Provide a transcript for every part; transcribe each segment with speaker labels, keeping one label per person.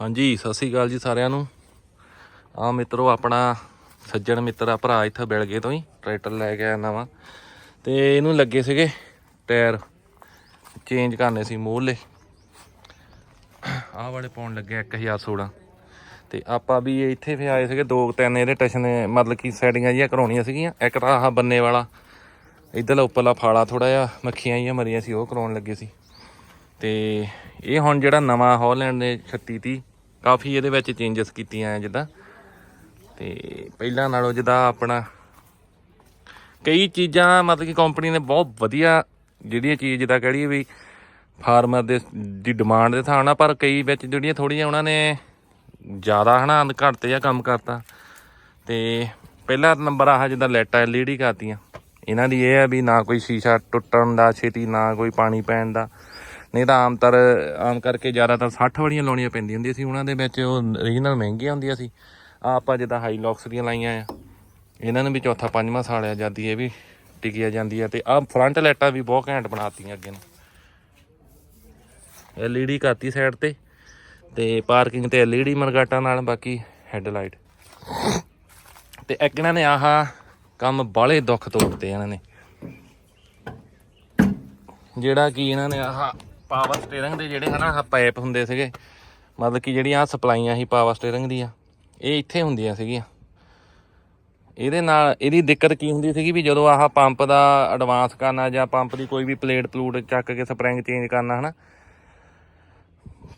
Speaker 1: ਹਾਂਜੀ, ਸਤਿ ਸ੍ਰੀ ਅਕਾਲ ਜੀ ਸਾਰਿਆਂ ਨੂੰ। ਆ ਮਿੱਤਰੋ, ਆਪਣਾ ਸੱਜਣ ਮਿੱਤਰ ਆ ਭਰਾ ਇੱਥੇ ਬਿਲਗੇ ਤੋਂ ਹੀ, ਟਰੈਕਟਰ ਲੈ ਕੇ ਆਇਆ ਨਵਾਂ। ਤੇ ਇਹਨੂੰ ਲੱਗੇ ਸੀਗੇ ਟਾਇਰ ਚੇਂਜ ਕਰਨੇ ਸੀ ਮੂਹਰਲੇ। ਆਹ ਵਾਲੇ ਪਾਉਣ ਲੱਗੇ 1016 ਤੇ ਆਪਾਂ ਵੀ ਇੱਥੇ ਫੇ ਆਏ ਸੀਗੇ, ਦੋ ਤਿੰਨ ਇਹਦੇ ਟਸ਼ਨ ਮਤਲਬ ਕਿ ਸੈਟਿੰਗਾਂ ਜੀਆਂ ਕਰਾਉਣੀਆਂ ਸੀਗੀਆਂ। ਇੱਕ ਤਾਂ ਆਹ ਬੰਨੇ ਵਾਲਾ, ਇਧਰਲਾ, ਉੱਪਰਲਾ ਫਾਲਾ ਥੋੜਾ ਜਿਹਾ, ਮੱਖੀਆਂ ਜੀਆਂ ਮਰੀਆਂ ਸੀ, ਉਹ ਕਰਾਉਣ ਲੱਗੇ ਸੀ। ਤੇ ਇਹ ਹੁਣ ਜਿਹੜਾ ਨਵਾਂ ਹਾਲੈਂਡ ਨੇ 36 30 ਕਾਫੀ ਇਹਦੇ ਵਿੱਚ ਚੇਂਜਸ ਕੀਤੀਆਂ ਆ ਜਿੱਦਾਂ। ਤੇ ਪਹਿਲਾਂ ਨਾਲੋਂ ਜਿੱਦਾਂ ਆਪਣਾ ਕਈ ਚੀਜ਼ਾਂ ਮਤਲਬ ਕਿ ਕੰਪਨੀ ਨੇ ਬਹੁਤ ਵਧੀਆ ਜਿਹੜੀਆਂ ਚੀਜ਼ ਜਿੱਦਾਂ ਕਹੜੀਏ ਵੀ ਫਾਰਮਰ ਦੇ ਦੀ ਡਿਮਾਂਡ ਦੇ ਥਾਂ ਨਾਲ, ਪਰ ਕਈ ਵਿੱਚ ਜਿਹੜੀਆਂ ਥੋੜੀਆਂ ਉਹਨਾਂ ਨੇ ਜ਼ਿਆਦਾ ਹਨਾ ਘੱਟ ਤੇ ਜਾਂ ਕੰਮ ਕਰਤਾ। ਤੇ ਪਹਿਲਾ ਨੰਬਰ ਆਹ ਜਿੱਦਾਂ ਲੈਟਾ ਐਲਈਡੀ ਕਰਤੀਆਂ। ਇਹਨਾਂ ਦੀ ਇਹ ਹੈ ਵੀ ਨਾ ਕੋਈ ਸ਼ੀਸ਼ਾ ਟੁੱਟਣ ਦਾ, ਛੇਤੀ ਨਾ ਕੋਈ ਪਾਣੀ ਪੈਣ ਦਾ। ਨਹੀਂ ਤਾਂ ਆਮ ਤਰ ਆਮ ਕਰਕੇ ਜ਼ਿਆਦਾਤਰ 60 ਵਾਲੀਆਂ ਲਾਉਣੀਆਂ ਪੈਂਦੀਆਂ ਹੁੰਦੀਆਂ ਸੀ। ਉਹਨਾਂ ਦੇ ਵਿੱਚ ਉਹ ਰੀਜਨਲ ਮਹਿੰਗੀਆਂ ਹੁੰਦੀਆਂ ਸੀ। ਆਹ ਆਪਾਂ ਜਿੱਦਾਂ ਹਾਈ ਲੌਕਸ ਦੀਆਂ ਲਾਈਆਂ ਆ। ਇਹਨਾਂ ਨੂੰ ਵੀ ਚੌਥਾ, ਪੰਜਵਾਂ ਸਾਲ ਆ ਜਾਂਦੀ ਇਹ ਵੀ, ਟਿਕਿਆ ਜਾਂਦੀ ਆ। ਤੇ ਆਹ ਫਰੰਟ ਲਾਈਟਾਂ ਵੀ ਬਹੁਤ ਘੈਂਟ ਬਣਾਤੀਆਂ ਅੱਗੇ ਨੂੰ। ਐਲਈਡੀ ਕਰਤੀ ਸਾਈਡ ਤੇ। ਤੇ ਪਾਰਕਿੰਗ ਤੇ ਐਲਈਡੀ ਮਰਗਾਟਾਂ ਨਾਲ ਬਾਕੀ ਹੈਡਲਾਈਟ ਤੇ ਇੱਕ ਇਹਨਾਂ ਨੇ ਆਹ ਕੰਮ ਬਾਲੇ ਦੁੱਖ ਤੋੜਦੇ ਇਹਨਾਂ ਨੇ। ਜਿਹੜਾ ਕਿ ਇਹਨਾਂ ਨੇ ਆਹ ਪਾਵਰ ਸਟੀਅਰਿੰਗ ਦੇ ਜਿਹੜੇ ਹਨਾ, ਆਹ ਪਾਈਪ ਹੁੰਦੇ ਸੀਗੇ, ਮਤਲਬ ਕਿ ਜਿਹੜੀਆਂ ਆਹ ਸਪਲਾਈਆਂ ਸੀ ਪਾਵਰ ਸਟੀਅਰਿੰਗ ਦੀਆਂ, ਇਹ ਇੱਥੇ ਹੁੰਦੀਆਂ ਸੀਗੀਆਂ। ਇਹਦੇ ਨਾਲ ਇਹਦੀ ਦਿੱਕਤ ਕੀ ਹੁੰਦੀ ਸੀਗੀ ਵੀ ਜਦੋਂ ਆਹ ਪੰਪ ਦਾ ਐਡਵਾਂਸ ਕਰਨਾ ਜਾਂ ਪੰਪ ਦੀ ਕੋਈ ਵੀ ਪਲੇਟ ਪਲੂਟ ਚੱਕ ਕੇ ਸਪਰਿੰਗ ਚੇਂਜ ਕਰਨਾ ਹਨਾ,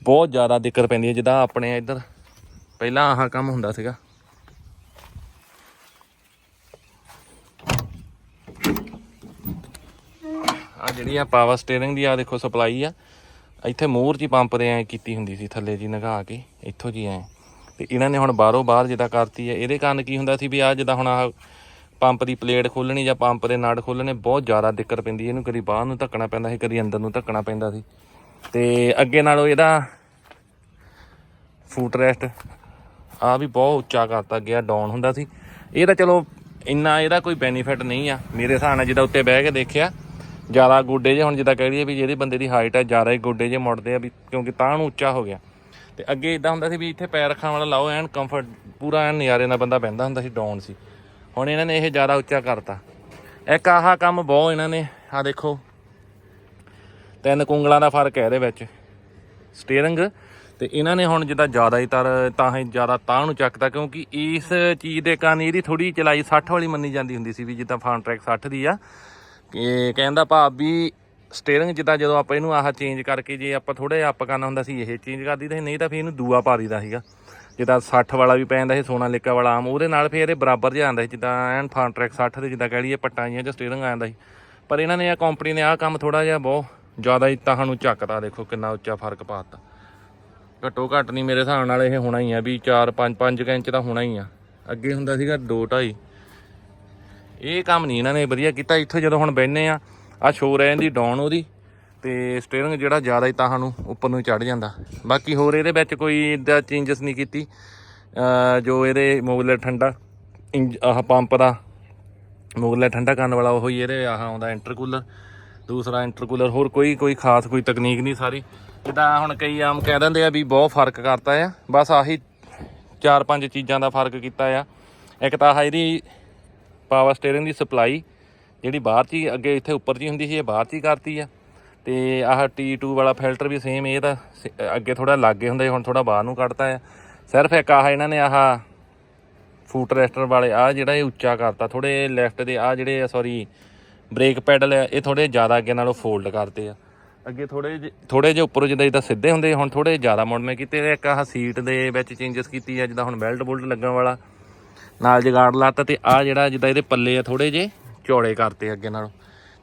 Speaker 1: ਬਹੁਤ ਜ਼ਿਆਦਾ ਦਿੱਕਤ ਪੈਂਦੀ ਹੈ ਜਿੱਦਾਂ ਆਪਣੇ ਇੱਧਰ, ਪਹਿਲਾਂ ਆਹ ਕੰਮ ਹੁੰਦਾ ਸੀਗਾ। ਆ ਜਿਹੜੀ ਆ ਪਾਵਰ ਸਟੀਅਰਿੰਗ ਦੀ ਆ ਦੇਖੋ ਸਪਲਾਈ ਆ। ਇੱਥੇ ਮੋਹਰ ਜੀ ਪੰਪ ਦੇ ਐ ਕੀਤੀ ਹੁੰਦੀ ਸੀ, ਥੱਲੇ ਜੀ ਨਗਾ ਕੇ, ਇੱਥੋਂ ਜੀ ਐ। ਤੇ ਇਹਨਾਂ ਨੇ ਹੁਣ ਬਾਹਰੋਂ ਬਾਹਰ ਜਿੱਦਾਂ ਕਰਤੀ ਹੈ ਇਹਦੇ ਕਾਰਨ ਕੀ ਹੁੰਦਾ ਸੀ ਵੀ ਆ ਜਿੱਦਾਂ ਹੁਣ ਆਹ ਪੰਪ ਦੀ ਪਲੇਟ ਖੋਲਣੀ ਜਾਂ ਪੰਪ ਦੇ ਨਾੜ ਖੋਲਣੇ, ਬਹੁਤ ਜ਼ਿਆਦਾ ਦਿੱਕਤ ਪੈਂਦੀ ਇਹਨੂੰ ਕਦੀ ਬਾਹਰ ਨੂੰ ਧੱਕਣਾ ਪੈਂਦਾ ਸੀ, ਕਦੀ ਅੰਦਰ ਨੂੰ ਧੱਕਣਾ ਪੈਂਦਾ ਸੀ। ਤੇ ਅੱਗੇ ਨਾਲੋਂ ਇਹਦਾ ਫੂਟ ਰੈਸਟ ਆ ਵੀ ਬਹੁਤ ਉੱਚਾ ਕਰਤਾ ਗਿਆ ਡਾਊਨ ਹੁੰਦਾ ਸੀ। ਇਹ ਤਾਂ ਚਲੋ ਇੰਨਾ ਇਹਦਾ ਕੋਈ ਬੈਨੀਫਿਟ ਨਹੀਂ ਆ। ਮੇਰੇ ਹਿਸਾਬ ਨਾਲ ਜਿੱਦਾਂ ਉੱਤੇ ਬਹਿ ਕੇ ਦੇਖਿਆ ਜ਼ਿਆਦਾ ਗੋਡੇ ਜੇ, ਹੁਣ ਜਿੱਦਾਂ ਕਹਿ ਲਈਏ ਵੀ ਜਿਹੜੀ ਬੰਦੇ ਦੀ ਹਾਈਟ ਹੈ ਜ਼ਿਆਦਾ ਹੀ ਗੋਡੇ ਜੇ ਮੁੜਦੇ ਆ ਵੀ, ਕਿਉਂਕਿ ਤਾਂ ਨੂੰ ਉੱਚਾ ਹੋ ਗਿਆ। ਤੇ ਅੱਗੇ ਇਦਾਂ ਹੁੰਦਾ ਸੀ ਵੀ ਇੱਥੇ ਪੈਰ ਰੱਖਣ ਵਾਲਾ ਲਾਓ, ਐਨ ਕੰਫਰਟ ਪੂਰਾ ਐਨ ਨਜ਼ਾਰੇ ਨਾਲ ਬੰਦਾ ਬਹਿੰਦਾ ਹੁੰਦਾ ਸੀ, ਡਾਊਨ ਸੀ। ਹੁਣ ਇਹਨਾਂ ਨੇ ਇਹ ਜ਼ਿਆਦਾ ਉੱਚਾ ਕਰਤਾ। ਇੱਕ ਆਹ ਕੰਮ ਬਹੁਤ ਇਹਨਾਂ ਨੇ ਆ ਦੇਖੋ। ਤਿੰਨ ਕੁੰਗਲਾਂ ਦਾ ਫ਼ਰਕ ਹੈ ਇਹਦੇ ਵਿੱਚ। ਸਟੀਅਰਿੰਗ, ਤੇ ਇਹਨਾਂ ਨੇ ਹੁਣ ਜਿੱਦਾਂ ਜ਼ਿਆਦਾ ਹੀ ਤਰ, ਤਾਂ ਹੀ ਜ਼ਿਆਦਾ ਤਾਂ ਨੂੰ ਚੱਕਦਾ ਕਿਉਂਕਿ ਇਸ ਚੀਜ਼ ਦੇ ਕਾਰਨ ਇਹਦੀ ਥੋੜੀ ਚਲਾਈ 60 ਵਾਲੀ ਮੰਨੀ ਜਾਂਦੀ ਹੁੰਦੀ ਸੀ ਵੀ ਜਿੱਦਾਂ ਫਾਨ ਟਰੈਕ 60 ਦੀ ਆ ਇਹ ਕਹਿੰਦਾ ਭਾਵ ਵੀ ਸਟੀਅਰਿੰਗ ਜਿੱਦਾਂ ਜਦੋਂ ਆਪਾਂ ਇਹਨੂੰ ਆਹ ਚੇਂਜ ਕਰਕੇ ਜੇ ਆਪਾਂ ਥੋੜਾ ਜਿਹਾ ਅਪ ਕਰਨਾ ਹੁੰਦਾ ਸੀ, ਇਹ ਚੇਂਜ ਕਰ ਤੇ ਨਹੀਂ ਤਾਂ ਫਿਰ ਇਹਨੂੰ ਦੂਆ ਪਾ ਦਈਦਾ ਸੀਗਾ। ਜਿੱਦਾਂ 60 ਵਾਲਾ ਵੀ ਪੈ ਜਾਂਦਾ ਸੀ, ਸੋਨਾ ਲਿਕਾ ਵਾਲਾ ਆਮ, ਉਹਦੇ ਨਾਲ ਫਿਰ ਇਹ ਬਰਾਬਰ ਜਿਹਾ ਆਉਂਦਾ ਸੀ, ਜਿੱਦਾਂ ਐਨ ਫਾਨ ਟਰੈਕ 60 ਦੇ ਜਿੱਦਾਂ ਕਹਿ ਲਈਏ ਪੱਟਾਂ ਜੀਆਂ ਜਾਂ ਸਟੀਅਰਿੰਗ ਆ ਜਾਂਦਾ ਸੀ। ਪਰ ਇਹਨਾਂ ਨੇ ਆ ਕੰਪਨੀ ਨੇ ਆਹ ਕੰਮ ਥੋੜਾ ਜਿਹਾ ਬਹੁਤ ਜ਼ਿਆਦਾ ਹੀ ਤਾਂ ਨੂੰ ਚੱਕਦਾ ਦੇਖੋ ਕਿੰਨਾ ਉੱਚਾ ਫ਼ਰਕ ਪਾਤਾ ਘੱਟੋ ਘੱਟ ਨਹੀਂ ਮੇਰੇ ਹਿਸਾਬ ਨਾਲ ਇਹ ਹੋਣਾ ਹੀ ਆ ਵੀ 4 5 5 ਇੰਚ ਤਾਂ ਹੋਣਾ ਹੀ ਆ। ਅੱਗੇ ਹੁੰਦਾ ਸੀਗਾ 2 2.5 ਇਹ ਕੰਮ ਨਹੀਂ ਇਹਨਾਂ ਨੇ ਵਧੀਆ ਕੀਤਾ। ਇੱਥੋਂ ਜਦੋਂ ਹੁਣ ਬੈਠਨੇ ਆ ਆ ਸ਼ੋਰ ਹੈ ਇਹਦੀ ਡਾਊਨ ਉਹਦੀ, ਤੇ ਸਟੀਅਰਿੰਗ ਜਿਹੜਾ ਜ਼ਿਆਦਾ ਹੀ ਤਾਂ ਨੂੰ ਉੱਪਰ ਨੂੰ ਚੜ ਜਾਂਦਾ। ਬਾਕੀ ਹੋਰ ਇਹਦੇ ਵਿੱਚ ਕੋਈ ਇਦਾਂ ਚੇਂਜਸ ਨਹੀਂ ਕੀਤੀ। ਜੋ ਇਹਦੇ ਮੋਗਲਰ ਠੰਡਾ, ਇੰਜ- ਆਹ ਪੰਪ ਦਾ ਮੁਗਲਾ ਠੰਡਾ ਕਰਨ ਵਾਲਾ ਉਹ ਹੀ ਇਹਦੇ ਆਹ ਆਉਂਦਾ ਇੰਟਰਕੂਲਰ ਦੂਸਰਾ ਇੰਟਰਕੂਲਰ ਹੋਰ ਕੋਈ ਕੋਈ ਖਾਸ ਕੋਈ ਤਕਨੀਕ ਨਹੀਂ ਸਾਰੀ। ਜਿੱਦਾਂ ਹੁਣ ਕਈ ਆਮ ਕਹਿ ਦਿੰਦੇ ਆ ਵੀ ਬਹੁਤ ਫ਼ਰਕ ਕਰਤਾ ਆ। ਬਸ ਆਹੀ ਚਾਰ ਪੰਜ ਚੀਜ਼ਾਂ ਦਾ ਫ਼ਰਕ ਕੀਤਾ ਆ। ਇੱਕ ਤਾਂ ਆਹ ਇਹਦੀ ਪਾਵਰ ਸਟੀਅਰਿੰਗ ਦੀ ਸਪਲਾਈ ਜਿਹੜੀ ਬਾਹਰ ਚ ਹੀ ਅੱਗੇ ਇੱਥੇ ਉੱਪਰ ਜੀ ਹੁੰਦੀ ਸੀ, ਇਹ ਬਾਹਰ ਚ ਹੀ ਕਰਤੀ ਆ। ਤੇ ਆਹ T2 ਵਾਲਾ ਫਿਲਟਰ ਵੀ ਸੇਮ ਇਹ ਤਾਂ ਸ- ਅੱਗੇ ਥੋੜਾ ਲਾਗੇ ਹੁੰਦਾ, ਹੁਣ ਥੋੜਾ ਬਾਹਰ ਨੂੰ ਕੱਢਤਾ ਆ। ਸਿਰਫ ਇੱਕ ਆਹ ਇਹਨਾਂ ਨੇ ਆਹ ਫੂਟ ਰੈਸਟਰ ਵਾਲੇ ਆ ਜਿਹੜਾ ਇਹ ਉੱਚਾ ਕਰਤਾ ਥੋੜੇ ਲੈਫਟ ਦੇ ਆ ਜਿਹੜੇ ਸੌਰੀ ਬ੍ਰੇਕ ਪੈਡਲ ਆ, ਇਹ ਥੋੜੇ ਜ਼ਿਆਦਾ ਅੱਗੇ ਨਾਲੋਂ ਫੋਲਡ ਕਰਤੇ ਆ। ਅੱਗੇ ਥੋੜੇ ਥੋੜੇ ਜਿਹਾ ਉੱਪਰੋਂ ਜਿੱਦਾਂ ਜਿੱਦਾਂ ਸਿੱਧੇ ਹੁੰਦੇ, ਹੁਣ ਥੋੜੇ ਜ਼ਿਆਦਾ ਮੁੜਵੇਂ ਕੀਤੇ। ਇੱਕ ਆਹ ਸੀਟ ਦੇ ਵਿੱਚ ਚੇਂਜਸ ਕੀਤੀ ਆ, ਜਿੱਦਾਂ ਹੁਣ ਬੈਲਟ ਬੁਲਟ ਲੱਗਣ ਵਾਲਾ। ਨਾਲ ਜਗਾੜ ਲਾਤਾ ਤੇ ਆ ਜਿਹੜਾ ਜਿੱਦਾਂ ਇਹਦੇ ਪੱਲੇ ਆ ਥੋੜੇ ਜੇ ਚੌੜੇ ਕਰਤੇ ਅੱਗੇ ਨਾਲੋਂ।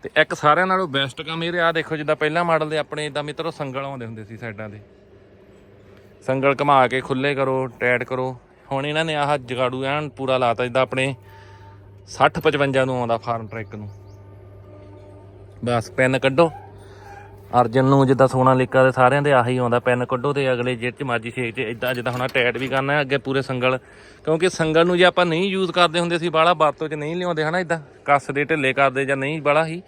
Speaker 1: ਤੇ ਇੱਕ ਸਾਰਿਆਂ ਨਾਲੋਂ ਬੈਸਟ ਕੰਮ ਇਹਦੇ ਆ ਦੇਖੋ ਜਿੱਦਾਂ ਪਹਿਲਾਂ ਮਾਡਲ ਦੇ ਆਪਣੇ ਇਦਾਂ ਮਿੱਤਰੋ ਸੰਗਲ ਆਉਂਦੇ ਹੁੰਦੇ ਸੀ ਸਾਈਡਾਂ ਦੇ। ਸੰਗਲ ਘੁਮਾ ਕੇ ਖੁੱਲੇ ਕਰੋ ਟਾਈਟ ਕਰੋ। ਹੁਣ ਇਹਨਾਂ ਨੇ ਆਹ ਜਗਾੜੂ ਐਨ ਪੂਰਾ ਲਾਤਾ, ਜਿੱਦਾਂ ਆਪਣੇ 60 55 ਨੂੰ ਆਉਂਦਾ ਫਾਰਮ ਟਰੈਕ ਨੂੰ। ਬਸ ਪੈਨ ਕੱਢੋ। ਅਰਜਨ ਨੂੰ ਜਿੱਦਾਂ ਸੋਨਾ ਲਿਕਾ ਦੇ ਸਾਰਿਆਂ ਦੇ ਆਹੀ ਆਉਂਦਾ, ਪੈਨ ਕੱਢੋ ਤੇ ਅਗਲੇ ਜੇਬ ਚ ਮਾਜੀ ਛੇਕ ਚ ਇਦਾਂ ਜਿੱਦਾਂ ਹੁਣ ਟੈਟ ਵੀ ਕਰਨਾ ਅੱਗੇ ਪੂਰੇ ਸੰਗਲ। ਕਿਉਂਕਿ ਸੰਗਲ ਨੂੰ ਜੇ ਆਪਾਂ ਨਹੀਂ ਯੂਜ਼ ਕਰਦੇ ਹੁੰਦੇ ਸੀ, ਬਾਹਲਾ ਵਰਤੋਂ ਚ ਨਹੀਂ ਲਿਆਉਂਦੇ ਹਨਾ ਇਦਾਂ ਕੱਸ ਦੇ ਢਿੱਲੇ ਕਰਦੇ ਜਾਂ ਨਹੀਂ, ਬਾਹਲਾ ਹੀ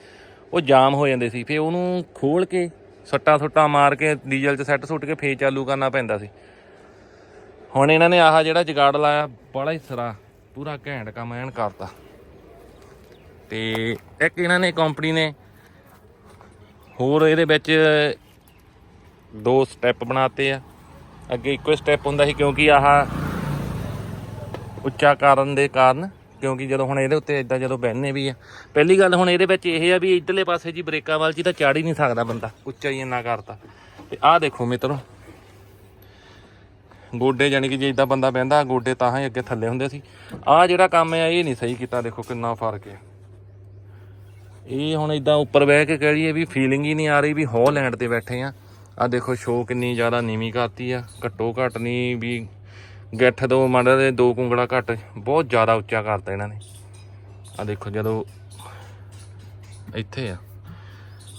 Speaker 1: ਉਹ ਜਾਮ ਹੋ ਜਾਂਦੇ ਸੀ। ਫੇ ਉਹਨੂੰ ਖੋਲ ਕੇ, ਸੱਟਾ ਸੁੱਟਾ ਮਾਰ ਕੇ, ਡੀਜ਼ਲ 'ਚ ਸੈੱਟ ਸੁੱਟ ਕੇ ਫੇਰ ਚਾਲੂ ਕਰਨਾ ਪੈਂਦਾ ਸੀ। ਹੁਣ ਇਹਨਾਂ ਨੇ ਆਹ ਜਿਹੜਾ ਜਗਾੜ ਲਾਇਆ ਬੜਾ ਹੀ ਸਰਾ, ਪੂਰਾ ਘੈਂਟ ਕੰਮ ਐਨ ਕਰਤਾ। ਤੇ ਇੱਕ ਇਹਨਾਂ ਨੇ ਕੰਪਨੀ ਨੇ ਹੋਰ ਇਹਦੇ ਵਿੱਚ ਦੋ ਸਟੈਪ ਬਣਾਤੇ ਆ। ਅੱਗੇ ਇੱਕੋ ਸਟੈਪ ਹੁੰਦਾ ਸੀ ਕਿਉਂਕਿ ਆਹ ਉੱਚਾ ਕਰਨ ਦੇ ਕਾਰਨ, ਕਿਉਂਕਿ ਜਦੋਂ ਹੁਣ ਇਹਦੇ ਉੱਤੇ ਇਦਾਂ ਜਦੋਂ ਬਹਿਨੇ ਵੀ ਆ। ਪਹਿਲੀ ਗੱਲ ਹੁਣ ਇਹਦੇ ਵਿੱਚ ਇਹ ਆ ਵੀ ਇਧਰਲੇ ਪਾਸੇ ਜੀ ਬ੍ਰੇਕਾਂ ਵੱਲ ਜੀ ਤਾਂ ਚੜ ਹੀ ਨਹੀਂ ਸਕਦਾ ਬੰਦਾ, ਉੱਚਾ ਹੀ ਇੰਨਾ ਕਰਤਾ। ਤੇ ਆਹ ਦੇਖੋ ਮਿੱਤਰੋ, ਗੋਡੇ ਜਾਨੀ ਕਿ ਜੇ ਇਦਾਂ ਬੰਦਾ ਬਹਿੰਦਾ, ਗੋਡੇ ਤਾਂ ਹੀ ਅੱਗੇ ਥੱਲੇ ਹੁੰਦੇ ਸੀ। ਆਹ ਜਿਹੜਾ ਕੰਮ ਆ, ਇਹ ਨਹੀਂ ਸਹੀ ਕੀਤਾ, ਦੇਖੋ ਕਿੰਨਾ ਫ਼ਰਕ ਹੈ ਇਹ ਹੁਣ ਇਦਾਂ ਉੱਪਰ ਬਹਿ ਕੇ ਕਹਿ ਲਈਏ ਵੀ ਫੀਲਿੰਗ ਹੀ ਨਹੀਂ ਆ ਰਹੀ ਵੀ ਹੌਲੈਂਡ ਤੇ ਬੈਠੇ ਆ। ਆ ਦੇਖੋ ਸ਼ੋ ਕਿੰਨੀ ਜ਼ਿਆਦਾ ਨੀਵੀਂ ਕਰਤੀ ਆ। ਘੱਟੋ ਘੱਟ ਨਹੀਂ ਵੀ ਗਿੱਠ ਦੋ ਮੰਡ ਦੇ ਦੋ ਕੁੰਗੜਾ ਘੱਟ, ਬਹੁਤ ਜ਼ਿਆਦਾ ਉੱਚਾ ਕਰਤਾ ਇਹਨਾਂ ਨੇ। ਆ ਦੇਖੋ ਜਦੋਂ ਇੱਥੇ ਆ,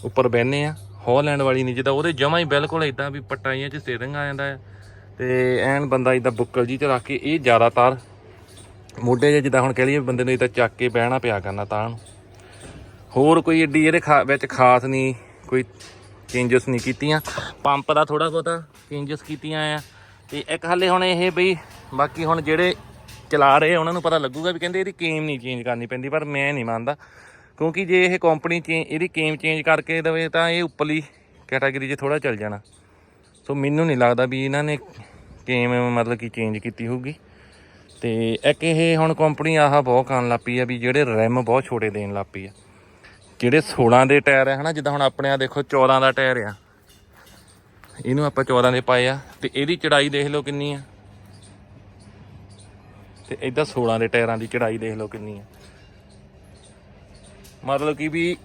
Speaker 1: ਉੱਪਰ ਬਹਿਨੇ ਆ ਹੌਲੈਂਡ ਵਾਲੀ ਨਹੀਂ ਜਿੱਦਾਂ ਉਹਦੇ ਜਮਾ ਹੀ ਬਿਲਕੁਲ ਇਦਾਂ ਵੀ ਪਟਾਈਆਂ 'ਚ ਸਟੀਅਰਿੰਗ ਆ ਜਾਂਦਾ ਹੈ ਤੇ ਐਨ ਬੰਦਾ ਇਦਾਂ ਬੁੱਕਲ ਜੀ 'ਚ ਰੱਖ ਕੇ ਇਹ ਜ਼ਿਆਦਾਤਰ ਮੋਢੇ 'ਚ ਜਿੱਦਾਂ ਹੁਣ ਕਹਿ ਲਈਏ ਬੰਦੇ ਨੂੰ ਇਦਾਂ ਚੱਕ ਕੇ ਬਹਿਣਾ ਪਿਆ ਕਰਨਾ ਤਾਂ ਨੂੰ। ਹੋਰ ਕੋਈ ਏਡੀ ਇਹਦੇ ਖਾ- ਵਿੱਚ ਖਾਸ ਨਹੀਂ ਕੋਈ ਚੇਂਜਸ ਨਹੀਂ ਕੀਤੀਆਂ। ਪੰਪ ਦਾ ਥੋੜਾ ਬਹੁਤਾ ਚੇਂਜਸ ਕੀਤੀਆਂ ਆ। ਤੇ ਇੱਕ ਹਾਲੇ ਹੁਣ ਇਹ ਬਈ ਬਾਕੀ ਹੁਣ ਜਿਹੜੇ ਚਲਾ ਰਹੇ ਆ, ਉਹਨਾਂ ਨੂੰ ਪਤਾ ਲੱਗੂਗਾ ਵੀ ਕਹਿੰਦੇ ਇਹਦੀ ਕੇਮ ਨਹੀਂ ਚੇਂਜ ਕਰਨੀ ਪੈਂਦੀ ਪਰ ਮੈਂ ਨਹੀਂ ਮੰਨਦਾ। ਕਿਉਂਕਿ ਜੇ ਇਹ ਕੰਪਨੀ ਚੇ ਇਹਦੀ ਕੇਮ ਚੇਂਜ ਕਰਕੇ ਦੇਵੇ ਤਾਂ ਇਹ ਉੱਪਰਲੀ ਕੈਟਾਗਰੀ 'ਚ ਥੋੜਾ ਚੱਲ ਜਾਣਾ। ਸੋ ਮੈਨੂੰ ਨਹੀਂ ਲੱਗਦਾ ਵੀ ਇਹਨਾਂ ਨੇ ਕੇਮ ਮਤਲਬ ਕਿ ਚੇਂਜ ਕੀਤੀ ਹੋਊਗੀ। ਤੇ ਇੱਕ ਇਹ ਹੁਣ ਕੰਪਨੀ ਆਹ ਬਹੁਤ ਕਰਨ ਲੱਗ ਪਈ ਆ ਵੀ ਜਿਹੜੇ ਰੈਮ ਬਹੁਤ ਛੋਟੇ ਦੇਣ ਲੱਗ ਪਈ ਆ। ਜਿਹੜੇ 16 ਦੇ ਟਾਇਰ ਆ, ਹਨਾ? ਜਿੱਦਾਂ ਹੁਣ ਆਪਣੇ ਆ ਦੇਖੋ 14 ਦਾ ਟਾਇਰ ਆ। ਇਹਨੂੰ ਆਪਾਂ 14 ਦੇ ਪਾਏ ਆ। ਤੇ ਇਹਦੀ ਚੜਾਈ ਦੇਖ ਲਓ ਕਿੰਨੀ ਆ। ਤੇ ਇਦਾਂ 16 ਦੇ ਟਾਇਰਾਂ ਦੀ ਚੜਾਈ ਦੇਖ ਲਓ ਕਿੰਨੀ ਆ। ਮਤਲਬ ਕਿ ਵੀ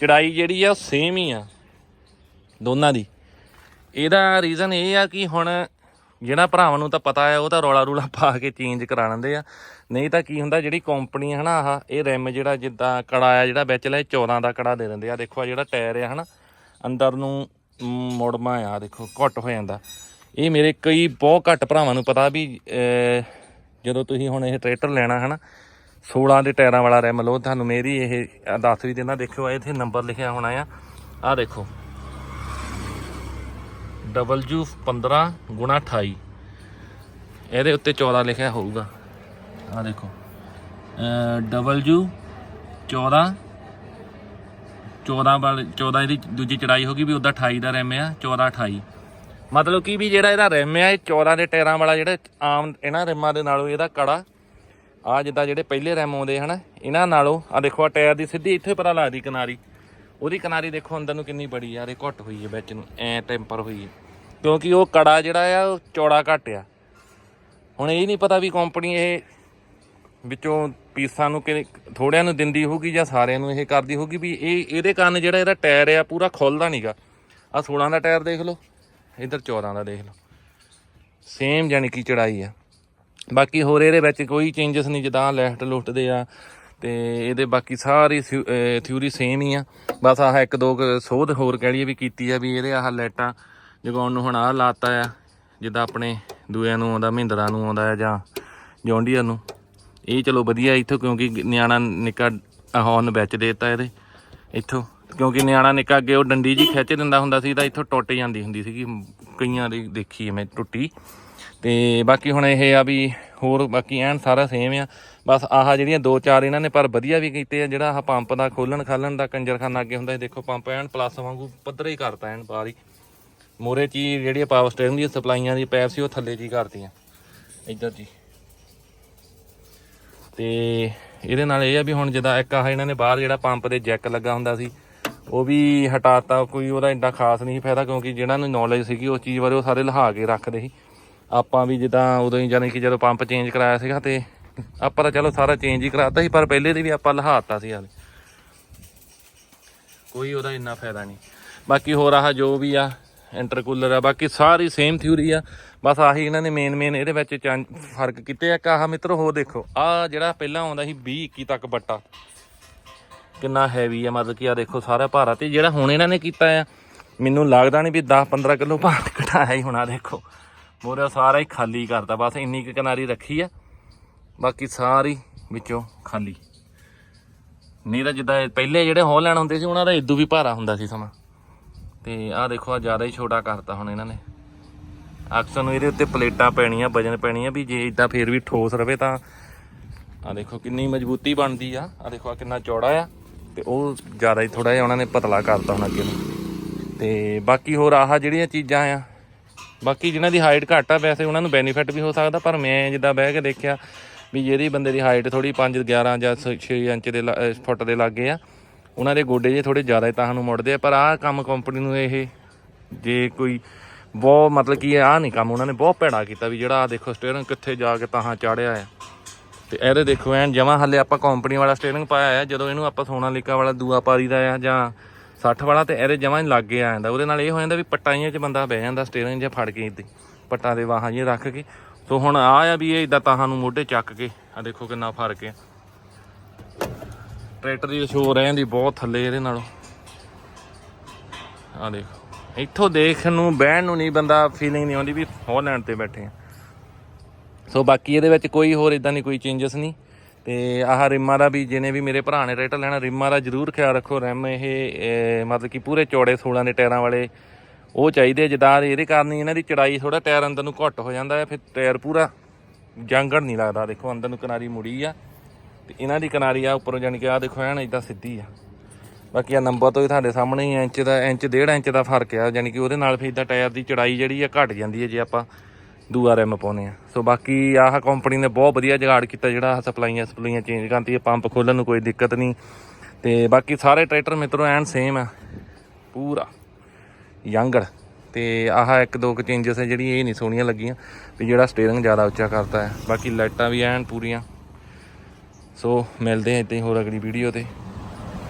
Speaker 1: ਚੜਾਈ ਜਿਹੜੀ ਆ ਸੇਮ ਹੀ ਆ। ਦੋਨਾਂ ਦੀ। ਇਹਦਾ ਰੀਜ਼ਨ ਇਹ ਆ ਕਿ ਹੁਣ ਜਿਹੜਾ ਭਰਾਵਾਂ ਨੂੰ ਤਾਂ ਪਤਾ ਆ ਉਹ ਤਾਂ ਰੌਲਾ ਰੂਲਾ ਪਾ ਕੇ ਚੇਂਜ ਕਰਾ ਲੈਂਦੇ ਆ। ਨਹੀਂ ਤਾਂ ਕੀ ਹੁੰਦਾ ਜਿਹੜੀ ਕੰਪਨੀ ਹੈ ਹਨਾ ਆਹ ਇਹ ਰਿਮ ਜਿਹੜਾ ਜਿੱਦਾਂ ਕੜਾ ਆ ਜਿਹੜਾ ਵਿੱਚ ਲੈ 14 ਦਾ ਕੜਾ ਦੇ ਦਿੰਦੇ ਆ। ਦੇਖੋ ਆ ਜਿਹੜਾ ਟਾਇਰ ਆ ਹਨਾ ਅੰਦਰ ਨੂੰ ਮ, ਮੁੜਮਾ ਆ ਦੇਖੋ ਘੁੱਟ ਹੋ ਜਾਂਦਾ। ਇਹ ਮੇਰੇ ਕਈ ਬਹੁਤ ਘੱਟ ਭਰਾਵਾਂ ਨੂੰ ਪਤਾ ਵੀ ਜਦੋਂ ਤੁਸੀਂ ਹੁਣ ਇਹ ਟਰੈਕਟਰ ਲੈਣਾ ਹਨਾ 16 ਦੇ ਟਾਇਰਾਂ ਵਾਲਾ ਰਿਮ ਲਓ ਤੁਹਾਨੂੰ ਮੇਰੀ ਇਹ ਆਹ ਦੱਸ ਵੀ ਦਿੰਦਾ ਦੇਖੋ ਇੱਥੇ ਨੰਬਰ ਲਿਖਿਆ ਹੋਣਾ ਆ। ਆ ਦੇਖੋ ਡਬਲਯੂ 15 ਗੁਣਾ 28 ਇਹਦੇ ਉੱਤੇ 14 ਲਿਖਿਆ ਹੋਊਗਾ। ਆ ਦੇਖੋ। ਡਬਲਯੂ 14 14 ਵਾਲੀ 14 ਇਹਦੀ ਦੂਜੀ ਚੜਾਈ ਹੋਗੀ ਵੀ ਉਹਦਾ 28 ਦਾ ਰੈਮ ਆ 14 28 ਮਤਲਬ ਕਿ ਵੀ ਜਿਹੜਾ ਇਹਦਾ ਰਿਮ ਆ, ਇਹ 14 ਦੇ ਟਾਇਰਾਂ ਵਾਲਾ ਜਿਹੜਾ ਆਮ ਇਹਨਾਂ ਰਿਮਾਂ ਦੇ ਨਾਲੋਂ ਇਹਦਾ ਕੜਾ। ਆ ਜਿੱਦਾਂ ਜਿਹੜੇ ਪਹਿਲੇ ਰਿਮ ਆਉਂਦੇ ਹਨ, ਇਹਨਾਂ ਨਾਲੋਂ ਆ ਦੇਖੋ ਆ ਟਾਇਰ ਦੀ ਸਿੱਧੀ ਇੱਥੇ ਪਤਾ ਲੱਗਦੀ ਕਿਨਾਰੀ। ਉਹਦੀ ਕਿਨਾਰੀ ਦੇਖੋ ਅੰਦਰ ਨੂੰ ਕਿੰਨੀ ਬੜੀ ਯਾਰ ਇਹ ਘੁੱਟ ਹੋਈ ਹੈ ਵਿੱਚ ਨੂੰ, ਐ ਟੈਂਪਰ ਹੋਈ ਹੈ ਕਿਉਂਕਿ ਉਹ ਕੜਾ ਜਿਹੜਾ ਆ, ਉਹ ਚੌੜਾ ਘੱਟ ਆ। ਹੁਣ ਇਹ ਨਹੀਂ ਪਤਾ ਵੀ ਕੰਪਨੀ ਇਹ ਵਿੱਚੋਂ ਪੀਸਾਂ ਨੂੰ ਕਿ ਥੋੜਿਆਂ ਨੂੰ ਦਿੰਦੀ ਹੋਊਗੀ ਜਾਂ ਸਾਰਿਆਂ ਨੂੰ ਇਹ ਕਰਦੀ ਹੋਊਗੀ ਵੀ ਇਹ, ਇਹਦੇ ਕਾਰਨ ਜਿਹੜਾ ਇਹਦਾ ਟਾਇਰ ਆ, ਪੂਰਾ ਖੁੱਲਦਾ ਨਹੀਂਗਾ ਆ 16 ਦਾ ਟਾਇਰ ਦੇਖ ਲਓ, ਇਧਰ 14 ਦਾ ਦੇਖ ਲਓ। ਸੇਮ ਜਾਨੀ ਕਿ ਚੜਾਈ ਆ। ਬਾਕੀ ਹੋਰ ਇਹਦੇ ਵਿੱਚ ਕੋਈ ਚੇਂਜਸ ਨਹੀਂ ਜਿੱਦਾਂ ਲੈਫਟ ਲੁਫਟ ਦੇ ਆ ਤੇ ਇਹਦੇ ਬਾਕੀ ਸਾਰੀ ਥਿਊਰੀ ਸੇਮ ਹੀ ਆ। ਬਸ ਆਹ ਇੱਕ ਦੋ ਸੋਧ ਹੋਰ ਕਹਿ ਲਈਏ ਵੀ ਕੀਤੀ ਆ ਵੀ ਇਹਦੇ ਆਹ ਲਾਈਟਾਂ ਜਗਾਉਣ ਨੂੰ ਹੁਣ ਆਹ ਲਾਤਾ ਆ, ਜਿੱਦਾਂ ਆਪਣੇ ਦੂਆਂ ਨੂੰ ਆਉਂਦਾ, ਮਹਿੰਦਰਾ ਨੂੰ ਆਉਂਦਾ ਆ ਜਾਂ ਜੌਂਡੀਅਰ ਨੂੰ, ਇਹ ਚਲੋ ਵਧੀਆ ਇੱਥੋਂ ਕਿਉਂਕਿ ਨਿਆਣਾ ਨਿੱਕਾ ਹੌਰਨ ਵਿੱਚ ਦੇਤਾ ਇਹਦੇ ਇੱਥੋਂ। ਕਿਉਂਕਿ ਨਿਆਣਾ ਨਿੱਕਾ ਅੱਗੇ ਉਹ ਡੰਡੀ ਜੀ ਖਿੱਚ ਦਿੰਦਾ ਹੁੰਦਾ ਸੀ ਤਾਂ ਇੱਥੋਂ ਟੁੱਟ ਜਾਂਦੀ ਹੁੰਦੀ ਸੀਗੀ, ਕਈਆਂ ਦੀ ਦੇਖੀ ਮੈਂ ਟੁੱਟੀ। ਤੇ ਬਾਕੀ ਹੁਣ ਇਹ ਆ ਵੀ ਹੋਰ ਬਾਕੀ ਐਨ ਸਾਰਾ ਸੇਮ ਆ। ਬਸ ਆਹ ਜਿਹੜੀਆਂ ਦੋ ਚਾਰ ਇਹਨਾਂ ਨੇ ਪਰ ਵਧੀਆ ਵੀ ਕੀਤੇ ਆ, ਜਿਹੜਾ ਆਹ ਪੰਪ ਦਾ ਖੋਲਣ ਖਾਲਣ ਦਾ ਕੰਜਰਖਾਨਾ ਅੱਗੇ ਹੁੰਦਾ ਸੀ, ਦੇਖੋ ਪੰਪ ਐਨ ਪਲੱਸ ਵਾਂਗੂ ਪੱਧਰ ਹੀ ਕਰਤਾ ਐਨ ਬਾਹਰ ਹੀ। ਮੋਰੇ ਚ ਹੀ ਜਿਹੜੀ ਪਾਵਰ ਸਟੇਰਿੰਗ ਦੀ ਸਪਲਾਈਆਂ ਦੀ ਪੈਪ ਸੀ, ਉਹ ਥੱਲੇ ਜੀ ਕਰਤੀਆਂ। ਇੱਧਰ ਜੀ। ਤੇ ਇਹਦੇ ਨਾਲ ਇਹ ਆ ਵੀ ਹੁਣ ਜਿੱਦਾਂ ਇੱਕ ਆਹ ਇਹਨਾਂ ਨੇ ਬਾਹਰ ਜਿਹੜਾ ਪੰਪ ਦੇ ਜੈਕ ਲੱਗਾ ਹੁੰਦਾ ਸੀ, ਉਹ ਵੀ ਹਟਾਤਾ, ਕੋਈ ਉਹਦਾ ਇੰਨਾ ਖਾਸ ਨਹੀਂ ਫਾਇਦਾ, ਕਿਉਂਕਿ ਜਿਹਨਾਂ ਨੂੰ ਨੌਲੇਜ ਸੀਗੀ, ਉਸ ਚੀਜ਼ ਬਾਰੇ ਉਹ ਸਾਰੇ ਲਹਾ ਕੇ ਰੱਖਦੇ ਸੀ। ਆਪਾਂ ਵੀ ਜਿੱਦਾਂ ਉਦੋਂ ਹੀ ਜਾਣੀ ਕਿ ਜਦੋਂ ਪੰਪ ਚੇਂਜ ਕਰਾਇਆ ਸੀਗਾ ਤੇ ਆਪਾਂ ਤਾਂ ਚਲੋ ਸਾਰਾ ਚੇਂਜ ਹੀ ਕਰਾਤਾ ਸੀ, ਪਰ ਪਹਿਲੇ ਦੀ ਵੀ ਆਪਾਂ ਲਹਾਤਾ ਸੀ ਹਾਲੇ। ਕੋਈ ਉਹਦਾ ਇੰਨਾ ਫਾਇਦਾ ਨਹੀਂ। ਬਾਕੀ ਹੋਰ ਆਹ ਜੋ ਵੀ ਆ ਇੰਟਰਕੂਲਰ ਆ, ਬਾਕੀ ਸਾਰੀ ਸੇਮ ਥਿਊਰੀ ਆ। ਬਸ ਆਹੀ ਇਹਨਾਂ ਨੇ ਮੇਨ ਮੇਨ ਇਹਦੇ ਵਿੱਚ ਚੰ- ਫ਼ਰਕ ਕੀਤੇ ਆ। ਇੱਕ ਆਹ ਮਿੱਤਰੋ ਹੋ ਦੇਖੋ ਆ ਜਿਹੜਾ ਪਹਿਲਾਂ ਆਉਂਦਾ ਸੀ 20 21 ਤੱਕ ਬੱਟਾ ਕਿੰਨਾ ਹੈਵੀ ਆ, ਮਤਲਬ ਕਿ ਆ ਦੇਖੋ ਸਾਰਾ ਭਾਰਾ ਤੇ ਜਿਹੜਾ ਹੁਣ ਇਹਨਾਂ ਨੇ ਕੀਤਾ ਆ, ਮੈਨੂੰ ਲੱਗਦਾ ਨਹੀਂ ਵੀ 10 15 ਕਿਲੋ ਭਾਰ ਘਟਾਇਆ ਹੀ ਹੋਣਾ, ਦੇਖੋ। ਮੋਰਾ ਸਾਰਾ ਹੀ ਖਾਲੀ ਕਰਤਾ, ਬਸ ਇੰਨੀ ਕੁ ਕਿਨਾਰੀ ਰੱਖੀ ਆ। ਬਾਕੀ ਸਾਰੀ ਵਿੱਚੋਂ ਖਾਲੀ। ਨਹੀਂ ਤਾਂ ਜਿੱਦਾਂ ਪਹਿਲੇ ਜਿਹੜੇ ਹੌਲੈਂਡ ਹੁੰਦੇ ਸੀ, ਉਹਨਾਂ ਦਾ ਇਦੋਂ ਵੀ ਭਾਰਾ ਹੁੰਦਾ ਸੀ ਸਮਾਂ। ਤੇ ਆਹ ਦੇਖੋ ਆ ਜ਼ਿਆਦਾ ਹੀ ਛੋਟਾ ਕਰਤਾ ਹੁਣ ਇਹਨਾਂ ਨੇ। ਅਕਸਰ ਨੂੰ ਇਹਦੇ ਉੱਤੇ ਪਲੇਟਾਂ ਪੈਣੀਆਂ, ਵਜਨ ਪੈਣੀਆਂ ਵੀ, ਜੇ ਇਦਾਂ ਫੇਰ ਵੀ ਠੋਸ ਰਵੇ ਤਾਂ। ਆ ਦੇਖੋ, ਕਿੰਨੀ ਮਜ਼ਬੂਤੀ ਬਣਦੀ ਆ। ਆ ਦੇਖੋ ਆ ਕਿੰਨਾ ਚੌੜਾ ਆ। ਤੇ ਉਹ ਜ਼ਿਆਦਾ ਹੀ ਥੋੜਾ ਜਿਹਾ ਉਹਨਾਂ ਨੇ ਪਤਲਾ ਕਰਤਾ ਹੁਣ ਅੱਗੇ ਨੂੰ। ਤੇ ਬਾਕੀ ਹੋਰ ਆਹ ਜਿਹੜੀਆਂ ਚੀਜ਼ਾਂ ਆ ਬਾਕੀ ਜਿਨ੍ਹਾਂ ਦੀ ਹਾਈਟ ਘੱਟ ਆ, ਵੈਸੇ ਉਹਨਾਂ ਨੂੰ ਬੈਨੀਫਿਟ ਵੀ ਹੋ ਸਕਦਾ, ਪਰ ਮੈਂ ਜਿੱਦਾਂ ਬਹਿ ਕੇ ਦੇਖਿਆ ਵੀ ਜਿਹੜੀ ਬੰਦੇ ਦੀ ਹਾਈਟ ਥੋੜੀ 5 11 ਜਾਂ 6 ਇੰਚ ਦੇ ਲਾ- ਫੁੱਟ ਦੇ ਲਾਗੇ ਆ, ਉਹਨਾਂ ਦੇ ਗੋਡੇ ਜੇ ਥੋੜੇ ਜ਼ਿਆਦਾ ਤਾਂ ਨੂੰ ਮੁੜਦੇ ਆ, ਪਰ ਆਹ ਕੰਮ ਕੰਪਨੀ ਨੂੰ ਇਹ ਜੇ ਕੋਈ ਬਹੁਤ ਮਤਲਬ ਕਿ ਆਹ ਨਹੀਂ ਕੰਮ ਉਹਨਾਂ ਨੇ ਬਹੁਤ ਭੈੜਾ ਕੀਤਾ ਵੀ ਜਿਹੜਾ ਆ ਦੇਖੋ ਸਟੀਅਰਿੰਗ ਕਿੱਥੇ ਜਾ ਕੇ ਤਾਂ ਚਾੜਿਆ ਆ। ਤੇ ਇਹਦੇ ਦੇਖੋ ਐਨ ਜਮਾ ਹੱਲੇ ਆਪਾਂ ਕੰਪਨੀ ਵਾਲਾ ਸਟੀਅਰਿੰਗ ਪਾਇਆ ਆ, ਜਦੋਂ ਇਹਨੂੰ ਆਪਾਂ ਸੋਨਾਲੀਕਾ ਵਾਲਾ ਦੂਆ ਪਾਰੀ ਦਾ ਆ ਜਾਂ 60 ਵਾਲਾ ਤੇ ਇਹਦੇ ਜਮਾ ਹੀ ਲੱਗੇ ਆ ਜਾਂਦਾ ਉਹਦੇ ਨਾਲ ਇਹ ਹੋ ਜਾਂਦਾ ਵੀ ਪਟਾਈਆਂ 'ਚ ਬੰਦਾ ਬਹਿ ਜਾਂਦਾ ਸਟੀਅਰਿੰਗ ਜਿਹਾ ਫੜ ਕੇ ਇੱਥੇ ਪੱਟਾਂ ਦੇ ਵਾਹਾਂ ਜਿਹੀਆਂ ਰੱਖ ਕੇ। ਸੋ ਹੁਣ ਆ ਆ ਵੀ ਇਹ ਇਦਾਂ ਤਾਹਾਂ ਨੂੰ ਮੋਢੇ ਚੱਕ ਕੇ ਆ ਦੇਖੋ ਕਿੰਨਾ ਫ਼ਰਕ ਹੈ। ਟਰੈਕਟਰ ਦੀ ਸ਼ੋਰ ਰਹਿੰਦੀ ਬਹੁਤ ਥੱਲੇ ਇਹਦੇ ਨਾਲੋਂ। ਆ ਦੇਖੋ, ਇੱਥੋਂ ਦੇਖਣ ਨੂੰ, ਬਹਿਣ ਨੂੰ ਨਹੀਂ ਬੰਦਾ ਫੀਲਿੰਗ ਨਹੀਂ ਆਉਂਦੀ ਵੀ ਹੌਲੈਂਡ ਤੇ ਬੈਠੇ ਆ। ਸੋ ਬਾਕੀ ਇਹਦੇ ਵਿੱਚ ਕੋਈ ਹੋਰ ਇਦਾਂ ਦੀ ਕੋਈ ਚੇਂਜਸ ਨਹੀਂ। ਤੇ ਆਹ ਰਿਮਾਂ ਦਾ ਵੀ ਜਿਹਨੇ ਵੀ ਮੇਰੇ ਭਰਾ ਨੇ ਟਰੈਕਟਰ ਲੈਣਾ ਰਿਮਾਂ ਦਾ ਜ਼ਰੂਰ ਖਿਆਲ ਰੱਖੋ ਰਿਮ ਇਹ ਮਤਲਬ ਕਿ ਪੂਰੇ ਚੌੜੇ 16 ਦੇ ਟਾਇਰਾਂ ਵਾਲੇ ਉਹ ਚਾਹੀਦੇ ਆ, ਜਿੱਦਾਂ ਇਹਦੇ ਕਾਰਨ ਹੀ ਇਹਨਾਂ ਦੀ ਚੜਾਈ ਥੋੜਾ ਟਾਇਰ ਅੰਦਰ ਨੂੰ ਘੱਟ ਹੋ ਜਾਂਦਾ ਹੈ ਫਿਰ ਟਾਇਰ ਪੂਰਾ ਜੰਗੜ ਨਹੀਂ ਲੱਗਦਾ। ਦੇਖੋ ਅੰਦਰ ਨੂੰ ਕਿਨਾਰੀ ਮੁੜੀ ਆ ਤੇ ਇਹਨਾਂ ਦੀ ਕਿਨਾਰੀ ਆ ਉੱਪਰੋਂ ਜਾਣੀ ਕਿ ਆ ਦੇਖੋ ਐਨ ਇਦਾਂ ਸਿੱਧੀ ਆ। ਬਾਕੀ ਆ ਨੰਬਰ ਤੋਂ ਹੀ ਤੁਹਾਡੇ ਸਾਹਮਣੇ ਹੀ ਇੰਚ ਦਾ ਇੰਚ ਡੇਢ ਇੰਚ ਦਾ ਫ਼ਰਕ ਆ। ਯਾਨੀ ਕਿ ਉਹਦੇ ਨਾਲ ਫਿਰ ਇਦਾਂ ਟਾਇਰ ਦੀ ਚੜਾਈ ਜਿਹੜੀ ਆ ਘਟ ਜਾਂਦੀ ਹੈ ਜੇ ਆਪਾਂ ਦੂਆ ਰਿਮ ਪਾਉਨੇ ਆ। ਸੋ ਬਾਕੀ ਆਹ ਕੰਪਨੀ ਨੇ ਬਹੁਤ ਵਧੀਆ ਜਗਾੜ ਕੀਤਾ ਜਿਹੜਾ ਆਹ ਸਪਲਾਈਆਂ ਸਪਲਾਈਆਂ ਚੇਂਜ ਕਰਤੀ ਹੈ ਪੰਪ ਖੋਲਣ ਨੂੰ ਕੋਈ ਦਿੱਕਤ ਨਹੀਂ। ਤੇ ਬਾਕੀ ਸਾਰੇ ਟਰੈਕਟਰ ਮਿੱਤਰੋ ਐਨ ਸੇਮ ਆ। ਪੂਰਾ ਯੰਗੜ ਤੇ ਆਹ ਇੱਕ ਦੋ ਕੁ ਚੇਂਜਸ ਹੈ ਜਿਹੜੀ ਇਹ ਨਹੀਂ ਸੋਹਣੀਆਂ ਲੱਗੀਆਂ। ਵੀ ਜਿਹੜਾ ਸਟੀਅਰਿੰਗ ਜ਼ਿਆਦਾ ਉੱਚਾ ਕਰਤਾ ਹੈ ਬਾਕੀ ਲਾਈਟਾਂ ਵੀ ਐਨ ਪੂਰੀਆਂ। ਸੋ ਮਿਲਦੇ ਹਾਂ ਇੱਥੇ ਹੋਰ ਅਗਲੀ ਵੀਡੀਓ ਤੇ।